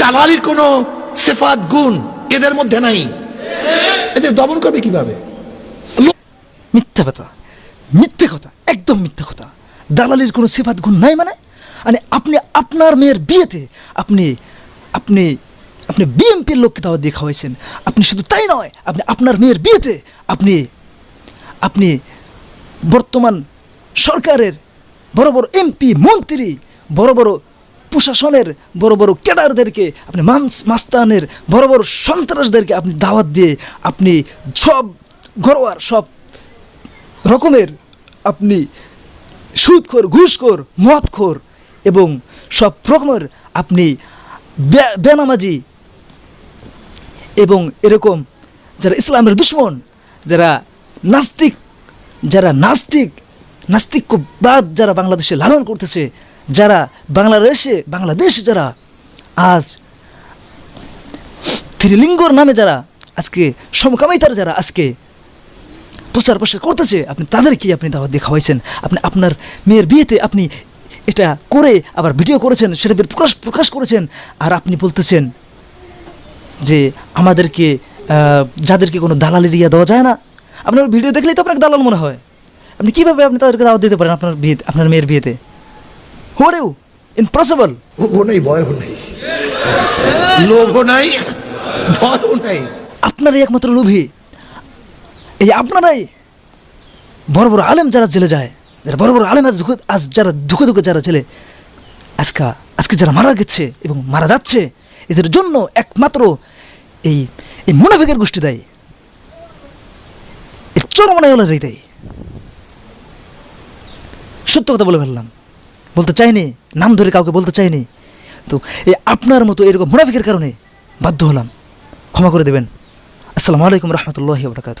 দালালির কোনো সেফাত, গুণ এদের মধ্যে নাই। এদের দমন করবে কীভাবে? মিথ্যা কথা। মিথ্যে কথা, একদম মিথ্যা কথা। দালালির কোনো সিফাত, গুণ নাই মানে? মানে আপনি আপনার মেয়ের বিয়েতে আপনি আপনি আপনি বিএমপির লোককে দাওয়াত দিয়ে খাওয়াইছেন। আপনি শুধু তাই নয়, আপনি আপনার মেয়ের বিয়েতে আপনি আপনি বর্তমান সরকারের বড় বড় এমপি, মন্ত্রী, বড় বড় প্রশাসনের বড় বড় ক্যাডারদেরকে, আপনি মানস, মাস্তানের বড় বড় সন্ত্রাসদেরকে আপনি দাওয়াত দিয়ে আপনি সব ঘরোয়ার সব রকমের আপনি সুদখোর, ঘুষখোর, মদখোর এবং সব রকমের আপনি বেনামাজি এবং এরকম যারা ইসলামের দুশ্মন, যারা নাস্তিক যারা নাস্তিক, নাস্তিকবাদ যারা বাংলাদেশে লালন করতেছে যারা বাংলাদেশে, বাংলাদেশ যারা আজ ত্রিলিঙ্গর নামে যারা আজকে সমকামিতার যারা আজকে প্রচার প্রসার করতেছে, আপনি তাদেরকে আপনি দাওয়াত দিয়ে খাওয়াইছেন। আপনি আপনার মেয়ের বিয়েতে আপনি এটা করে আবার ভিডিও করেছেন, সেটা প্রকাশ প্রকাশ করেছেন, আর আপনি বলতেছেন যে আমাদেরকে যাদেরকে কোনো দালালের ইয়া দেওয়া যায় না। আপনার ভিডিও দেখলেই তো আপনাকে দালাল মনে হয়। আপনি কীভাবে আপনি তাদেরকে দাওয়াত দিতে পারেন আপনার বিয়ে আপনার মেয়ের বিয়েতে? হোয়াট ইম্পসিবল লোভও নাই ভয়ও নাই লোভও নাই ভয়ও নাই আপনারই একমাত্র লোভী এই আপনারাই বড় বড় আলেম যারা জেলে যায় যারা বড় বড় আলেম আজ দুঃখ আজ যারা দুঃখে দুঃখে যারা জেলে আজকে আজকে যারা মারা গেছে এবং মারা যাচ্ছে এদের জন্য একমাত্র এই এই মুনাফিকের গোষ্ঠী দেয় এই চরমনায়লারাই দেয় সত্য কথা বলে ফেললাম বলতে চাইনি, নাম ধরে কাউকে বলতে চাইনি। তো এই আপনার মতো এরকম মুনাফিকের কারণে বাধ্য হলাম। ক্ষমা করে দেবেন। আসসালামু আলাইকুম রহমতুল্লাহ বরকাত